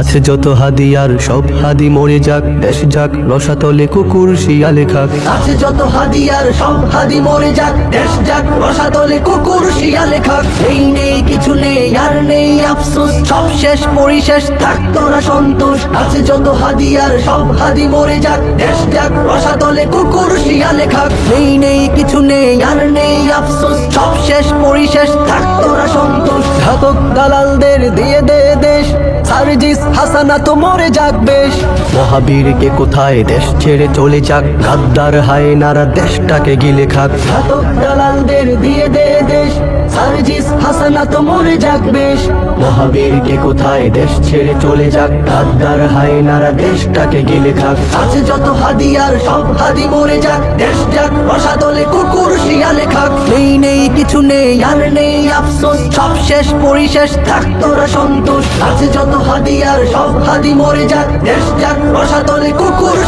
আছে যত হাদি আর সব হাদি মরে যাক দেশ যাক রসাতলে কুকুর শিয়ালে খাক। আছে যত হাদি আর সব হাদি মরে যাক দেশ যাক রসাতলে কুকুর শিয়ালে খাক। এই নেই কিছু নেই আর নেই আফসোস সব শেষ পরিশেষ থাক তোরা সন্তোষ। আছে যত হাদি আর সব হাদি মরে যাক দেশ যাক রসাতলে কুকুর শিয়ালে খাক। নেই নেই কিছু নেই আর নেই আফসোস সব শেষ পরিশেষ থাক তোরা সন্তোষ। ঘাতক দালালদের দিয়ে দে দেশ সার্জিস হাসানা তো মরে যাক বেশ। মহাবীর কে কোথায় দেশ ছেড়ে চলে যাক? গাদ্দার হায় নারা দেশটাকে গিলে খাক। ঘাতক দালালদের দিয়ে দে দেশ। সার্জিস হাসানা তো মরে যাক বেশ। মহাবীর কে কোথায় দেশ ছেড়ে চলে যাক? গাদ্দার হায় নারা দেশটাকে গিলে খাক। আছে যত হাদিয়ার সব হাদি মরে যাক। দেশ যাক রসাতলে কিছু নেই, আর নেই আফসোস। সব শেষ, পরিশেষ, থাক, তোরা সন্তোষ। আছে যত হাদিয়ার সব হাদি মরে যাক। দেশ যাক রসাতলে কুকুর